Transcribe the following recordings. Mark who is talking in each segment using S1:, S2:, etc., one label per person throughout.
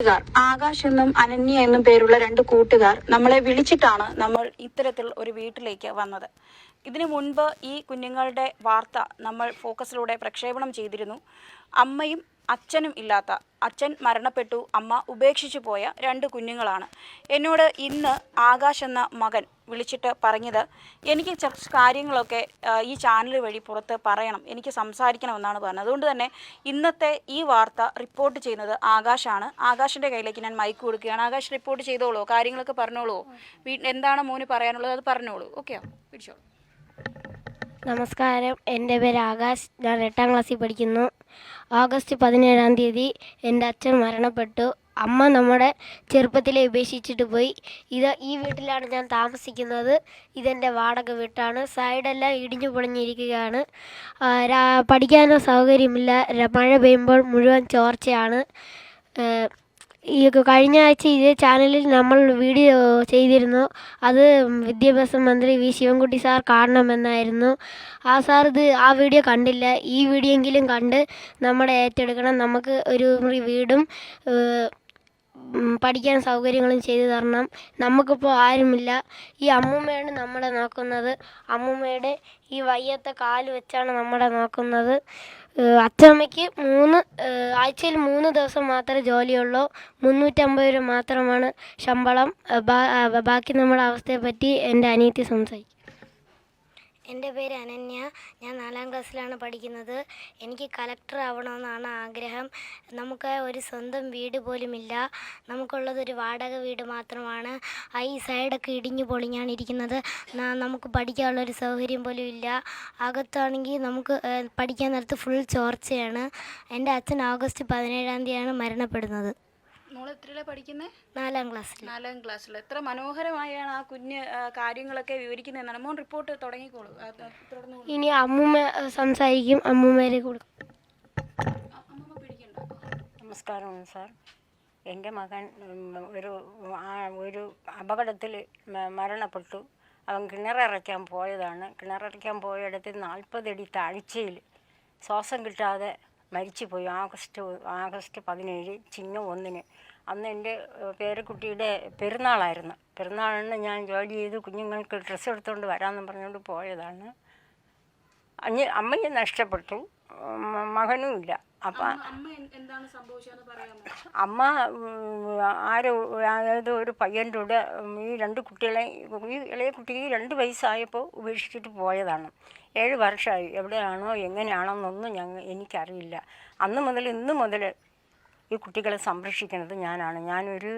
S1: കൂട്ടുകാർ. ആകാശ് എന്നും അനന്യ എന്നും പേരുള്ള രണ്ട് കൂട്ടുകാർ നമ്മളെ വിളിച്ചിട്ടാണ് നമ്മൾ ഇത്തരത്തിൽ ഒരു വീട്ടിലേക്ക് വന്നത്. ഇതിനു മുൻപ് ഈ കുഞ്ഞുങ്ങളുടെ വാർത്ത നമ്മൾ ഫോക്കസിലൂടെ പ്രക്ഷേപണം ചെയ്തിരുന്നു. അമ്മയും അച്ഛനും ഇല്ലാത്ത അച്ഛൻ മരണപ്പെട്ടു അമ്മ ഉപേക്ഷിച്ചു പോയ രണ്ട് കുഞ്ഞുങ്ങളാണ്. എന്നോട് ഇന്ന് ആകാശ് എന്ന മകൻ വിളിച്ചിട്ട് പറഞ്ഞത് എനിക്ക് കുറച്ച് കാര്യങ്ങളൊക്കെ ഈ ചാനൽ വഴി പുറത്ത് പറയണം എനിക്ക് സംസാരിക്കണമെന്നാണ് പറഞ്ഞത്. അതുകൊണ്ട് തന്നെ ഇന്നത്തെ ഈ വാർത്ത റിപ്പോർട്ട് ചെയ്യുന്നത് ആകാശാണ്. ആകാശിന്റെ കയ്യിലേക്ക് ഞാൻ മൈക്ക് കൊടുക്കുകയാണ്. ആകാശ് റിപ്പോർട്ട് ചെയ്തോളൂ കാര്യങ്ങളൊക്കെ പറഞ്ഞോളൂ. എന്താണ് മോന് പറയാനുള്ളത് അത് പറഞ്ഞോളൂ. ഓക്കെയോ പിടിച്ചോളൂ.
S2: നമസ്കാരം. എന്റെ പേര് ആകാശ്. ഞാൻ എട്ടാം ക്ലാസ്സിൽ പഠിക്കുന്നു. ഓഗസ്റ്റ് പതിനേഴാം തീയതി എന്റെ അച്ഛൻ മരണപ്പെട്ടു. അമ്മ നമ്മുടെ ചെറുപ്പത്തിലെ ഉപേക്ഷിച്ചിട്ട് പോയി. ഇത് ഈ വീട്ടിലാണ് ഞാൻ താമസിക്കുന്നത്. ഇതെന്റെ വാടക വീട്ടാണ്. സൈഡെല്ലാം ഇടിഞ്ഞു പൊളിഞ്ഞിരിക്കുകയാണ്. പഠിക്കാനോ സൗകര്യമില്ല. മഴ പെയ്യുമ്പോൾ മുഴുവൻ ചോർച്ചയാണ്. ഈ കഴിഞ്ഞ ആഴ്ച ഇതേ ചാനലിൽ നമ്മൾ വീഡിയോ ചെയ്തിരുന്നു. അത് വിദ്യാഭ്യാസ മന്ത്രി വി. ശിവൻകുട്ടി സാർ കാണണമെന്നായിരുന്നു. ആ സാർ ഇത് ആ വീഡിയോ കണ്ടില്ല. ഈ വീഡിയോ എങ്കിലും കണ്ട് നമ്മുടെ ഏറ്റെടുക്കണം. നമുക്ക് ഒരു മുറി വീടും പഠിക്കാൻ സൗകര്യങ്ങളും ചെയ്തു തരണം. നമുക്കിപ്പോൾ ആരുമില്ല. ഈ അമ്മൂമ്മയാണ് നമ്മളെ നോക്കുന്നത്. അമ്മൂമ്മയുടെ ഈ വയ്യാത്ത കാൽ വെച്ചാണ് നമ്മളെ നോക്കുന്നത്. അച്ചമ്മയ്ക്ക് മൂന്ന് ആഴ്ചയിൽ മൂന്ന് ദിവസം മാത്രമേ ജോലിയുള്ളൂ. മുന്നൂറ്റമ്പത് രൂപ മാത്രമാണ് ശമ്പളം. ബാക്കി നമ്മുടെ അവസ്ഥയെപ്പറ്റി എന്റെ അനിയത്തി സംസാരിക്കും. എന്റെ പേര് അനന്യ. ഞാൻ നാലാം ക്ലാസ്സിലാണ് പഠിക്കുന്നത്. എനിക്ക് കളക്ടർ ആവണമെന്നാണ് ആഗ്രഹം. നമുക്ക് ഒരു സ്വന്തം വീട് പോലുമില്ല. നമുക്കുള്ളത് ഒരു വാടക വീട് മാത്രമാണ്. ആ ഈ സൈഡൊക്കെ ഇടിഞ്ഞു പൊളിഞ്ഞാണ് ഇരിക്കുന്നത്. നമുക്ക് പഠിക്കാനുള്ളൊരു സൗകര്യം പോലും ഇല്ല. അകത്താണെങ്കിൽ നമുക്ക് പഠിക്കാൻ നേരത്ത് ഫുൾ ചോർച്ചയാണ്. എന്റെ അച്ഛൻ ഓഗസ്റ്റ് പതിനേഴാം തീയതിയാണ് മരണപ്പെടുന്നത്.
S1: മോൾ എത്രയിലാണ് പഠിക്കുന്നത്
S2: നാലാം ക്ലാസ്സിൽ
S1: നാലാം ക്ലാസ്സിൽ എത്ര മനോഹരമായാണ് ആ കുഞ്ഞ് കാര്യങ്ങളൊക്കെ വിവരിക്കുന്നതെന്നാണ് മോൻ റിപ്പോർട്ട് തുടങ്ങിക്കോളൂ. തുടർന്നു
S2: ഇനി അമ്മൂമ്മ സംസാരിക്കും. അമ്മൂമ്മേരെ കൊടുക്കും
S3: നമസ്കാരം സാർ. എന്റെ മകൻ ഒരു ഒരു അപകടത്തിൽ മരണപ്പെട്ടു. അവൻ കിണറിറക്കാൻ പോയതാണ്. കിണറിറക്കാൻ പോയിടത്ത് നാൽപ്പതടി താഴ്ചയിൽ ശ്വാസം കിട്ടാതെ മരിച്ചുപോയി. ആഗസ്റ്റ് ആഗസ്റ്റ് പതിനേഴ് ചിങ്ങം ഒന്നിന്. അന്ന് എന്റെ പേരക്കുട്ടിയുടെ പെരുന്നാളായിരുന്നു. പെരുന്നാളിന് ഞാൻ ജോലി ചെയ്ത് കുഞ്ഞുങ്ങൾക്ക് ഡ്രസ്സ് എടുത്തുകൊണ്ട് വരാമെന്ന് പറഞ്ഞുകൊണ്ട് പോയതാണ്. അഞ്ഞ് അമ്മയെ നഷ്ടപ്പെട്ടു. മകനുമില്ല അപ്പം
S1: അമ്മ
S3: ആരോ അതായത് ഒരു പയ്യന്റെ കൂടെ ഈ രണ്ട് കുട്ടികളെ ഈ ഇളയ കുട്ടിക്ക് രണ്ട് വയസ്സായപ്പോൾ ഉപേക്ഷിച്ചിട്ട് പോയതാണ്. ഏഴ് വർഷമായി എവിടെയാണോ എങ്ങനെയാണോ എന്നൊന്നും ഞങ്ങൾ എനിക്കറിയില്ല. അന്ന് മുതൽ ഇന്ന് മുതൽ ഈ കുട്ടികളെ സംരക്ഷിക്കുന്നത് ഞാനാണ്. ഞാനൊരു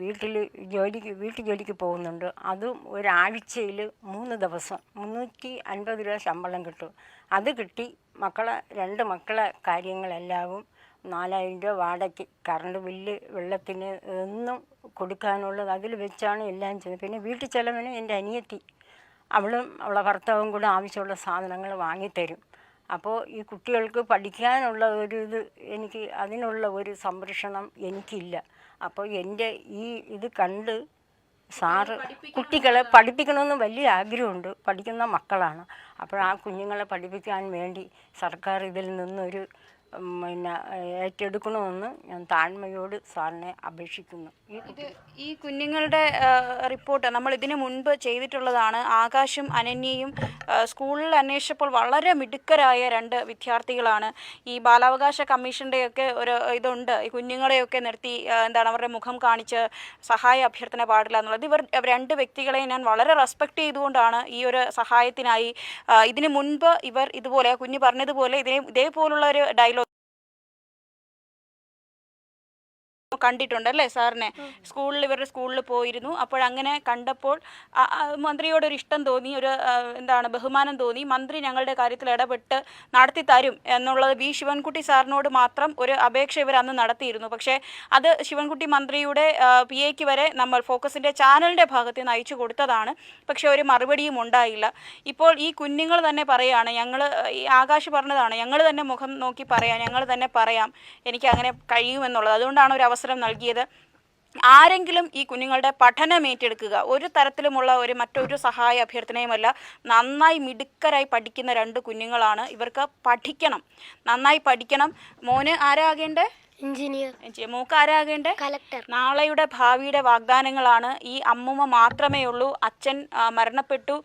S3: വീട്ടിൽ ജോലിക്ക് വീട്ടു ജോലിക്ക് പോകുന്നുണ്ട്. അതും ഒരാഴ്ചയിൽ മൂന്ന് ദിവസം മുന്നൂറ്റി അൻപത് രൂപ ശമ്പളം കിട്ടും. അത് കിട്ടി മക്കളെ രണ്ട് മക്കളെ കാര്യങ്ങളെല്ലാവും നാലായിരം രൂപ വാടകയ്ക്ക് കറണ്ട് ബില്ല് വെള്ളത്തിന് ഒന്നും കൊടുക്കാനുള്ളത് അതിൽ വെച്ചാണ് എല്ലാം ചെയ്യുന്നത് പിന്നെ വീട്ടിൽ ചെലവിന് എന്റെ അനിയത്തി അവളും അവളെ ഭർത്താവും കൂടെ ആവശ്യമുള്ള സാധനങ്ങൾ വാങ്ങിത്തരും. അപ്പോൾ ഈ കുട്ടികൾക്ക് പഠിക്കാനുള്ള ഒരു ഇത് എനിക്ക് അതിനുള്ള ഒരു സംരക്ഷണം എനിക്കില്ല. അപ്പോൾ എന്റെ ഈ ഇത് കണ്ട് സാറ് കുട്ടികളെ പഠിപ്പിക്കണമെന്ന് വലിയ ആഗ്രഹമുണ്ട്. പഠിക്കുന്ന മക്കളാണ്. അപ്പോൾ ആ കുഞ്ഞുങ്ങളെ പഠിപ്പിക്കാൻ വേണ്ടി സർക്കാർ ഇതിൽ നിന്നൊരു പിന്നെ ഏറ്റെടുക്കണമെന്ന് ഞാൻ താഴ്മയോട് സാറിനെ അപേക്ഷിക്കുന്നു.
S1: ഇത് ഈ കുഞ്ഞുങ്ങളുടെ റിപ്പോർട്ട് നമ്മൾ ഇതിനു മുൻപ് ചെയ്തിട്ടുള്ളതാണ്. ആകാശും അനന്യയും സ്കൂളിൽ അന്വേഷിച്ചപ്പോൾ വളരെ മിടുക്കരായ രണ്ട് വിദ്യാർത്ഥികളാണ്. ഈ ബാലാവകാശ കമ്മീഷന്റെയൊക്കെ ഒരു ഇതുണ്ട്. ഈ കുഞ്ഞുങ്ങളെയൊക്കെ നിർത്തി എന്താണ് അവരുടെ മുഖം കാണിച്ച് സഹായ അഭ്യർത്ഥന പാടില്ല എന്നുള്ളത്. ഇവർ രണ്ട് വ്യക്തികളെ ഞാൻ വളരെ റെസ്പെക്ട് ചെയ്തുകൊണ്ടാണ് ഈ ഒരു സഹായത്തിനായി ഇതിനു മുൻപ് ഇവർ ഇതുപോലെ കുഞ്ഞ് പറഞ്ഞതുപോലെ ഇതേ ഇതേപോലുള്ള ഒരു ഡയലോഗ് കണ്ടിട്ടുണ്ട് അല്ലേ സാറിനെ സ്കൂളിൽ ഇവരുടെ സ്കൂളിൽ പോയിരുന്നു. അപ്പോഴങ്ങനെ കണ്ടപ്പോൾ മന്ത്രിയോട് ഒരു ഇഷ്ടം തോന്നി ഒരു എന്താണ് ബഹുമാനം തോന്നി. മന്ത്രി ഞങ്ങളുടെ കാര്യത്തിൽ ഇടപെട്ട് നടത്തി തരും എന്നുള്ളത് വി ശിവൻകുട്ടി സാറിനോട് മാത്രം ഒരു അപേക്ഷ ഇവർ അന്ന് നടത്തിയിരുന്നു. പക്ഷേ അത് ശിവൻകുട്ടി മന്ത്രിയുടെ പി എക്ക് വരെ നമ്മൾ ഫോക്കസിന്റെ ചാനലിന്റെ ഭാഗത്ത് നിന്ന് അയച്ചു കൊടുത്തതാണ്. പക്ഷേ ഒരു മറുപടിയും ഉണ്ടായില്ല. ഇപ്പോൾ ഈ കുഞ്ഞുങ്ങൾ തന്നെ പറയുകയാണ് ഞങ്ങൾ ഈ ആകാശ് പറഞ്ഞതാണ് ഞങ്ങൾ തന്നെ മുഖം നോക്കി പറയാം ഞങ്ങൾ തന്നെ പറയാം എനിക്ക് അങ്ങനെ കഴിയുമെന്നുള്ളത്. അതുകൊണ്ടാണ് ഒരു അവസരം നൽകിയത്. ആരെങ്കിലും ഈ കുഞ്ഞുങ്ങളുടെ പഠനം ഏറ്റെടുക്കുക ഒരു തരത്തിലുമുള്ള ഒരു മറ്റൊരു സഹായ അഭ്യർത്ഥനയുമല്ല. നന്നായി മിടുക്കരായി പഠിക്കുന്ന രണ്ട് കുഞ്ഞുങ്ങളാണ് ഇവർക്ക് പഠിക്കണം. നന്നായി പഠിക്കണം. മോന് ആരാകേണ്ടേ?
S2: എഞ്ചിനീയർ.
S1: എഞ്ചിനീയർ. മൂക്ക് ആരാകേണ്ടേ
S2: കലക്ടർ.
S1: നാളെയുടെ ഭാവിയുടെ വാഗ്ദാനങ്ങളാണ് ഈ അമ്മുമ്മ മാത്രമേ ഉള്ളൂ അച്ഛൻ മരണപ്പെട്ടു.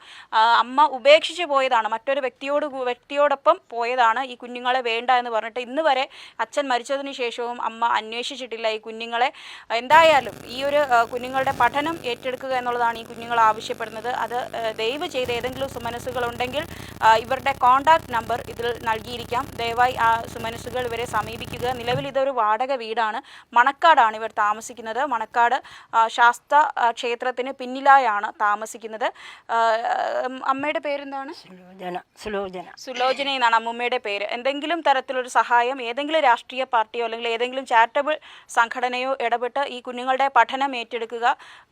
S1: അമ്മ ഉപേക്ഷിച്ചു പോയതാണ്. മറ്റൊരു വ്യക്തിയോട് വ്യക്തിയോടൊപ്പം പോയതാണ്. ഈ കുഞ്ഞുങ്ങളെ വേണ്ട എന്ന് പറഞ്ഞിട്ട് ഇന്ന് വരെ അച്ഛൻ മരിച്ചതിന് ശേഷവും അമ്മ അന്വേഷിച്ചിട്ടില്ല ഈ കുഞ്ഞുങ്ങളെ. എന്തായാലും ഈ ഒരു കുഞ്ഞുങ്ങളുടെ പഠനം ഏറ്റെടുക്കുക എന്നുള്ളതാണ് ഈ കുഞ്ഞുങ്ങൾ ആവശ്യപ്പെടുന്നത്. അത് ദയവ് ചെയ്ത് ഏതെങ്കിലും സുമനസ്സുകൾ ഉണ്ടെങ്കിൽ ഇവരുടെ കോൺടാക്ട് നമ്പർ ഇതിൽ നൽകിയിരിക്കാം. ദയവായി ആ സുമനസ്സുകൾ ഇവരെ സമീപിക്കുക. നിലവിൽ ഇതൊരു വാടക വീടാണ്. മണക്കാടാണ് ഇവർ താമസിക്കുന്നത്. മണക്കാട് ശാസ്ത ക്ഷേത്രത്തിന് പിന്നിലായാണ് താമസിക്കുന്നത്. അമ്മയുടെ പേരെന്താണ്?
S3: സുലോചന സുലോചന.
S1: സുലോചന എന്നാണ് അമ്മൂമ്മയുടെ പേര്. എന്തെങ്കിലും തരത്തിലൊരു സഹായം ഏതെങ്കിലും രാഷ്ട്രീയ പാർട്ടിയോ അല്ലെങ്കിൽ ഏതെങ്കിലും ചാരിറ്റബിൾ സംഘടനയോ ഇടപെട്ട് ഈ കുഞ്ഞുങ്ങളുടെ പഠനം ഏറ്റെടുക്കുക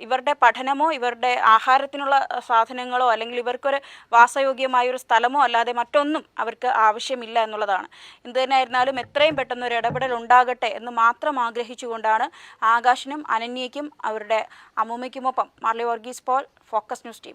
S1: ഇവരുടെ പഠനമോ ഇവരുടെ ആഹാരത്തിനുള്ള സാധനങ്ങളോ അല്ലെങ്കിൽ ഇവർക്കൊരു വാസയോഗ്യമായ ഒരു സ്ഥലമോ അല്ലാതെ മറ്റൊന്നും അവർക്ക് ആവശ്യമില്ല എന്നുള്ളതാണ്. എന്ത് തന്നെ ആയിരുന്നാലും എത്രയും പെട്ടെന്ന് ഒരു ഇടപെടൽ ഉണ്ടാകട്ടെ എന്ന് മാത്രം ആഗ്രഹിച്ചുകൊണ്ടാണ് ആകാശിനും അനന്യയ്ക്കും അവരുടെ അമ്മൂമ്മയ്ക്കുമൊപ്പം Marly Varghese Paul focus news T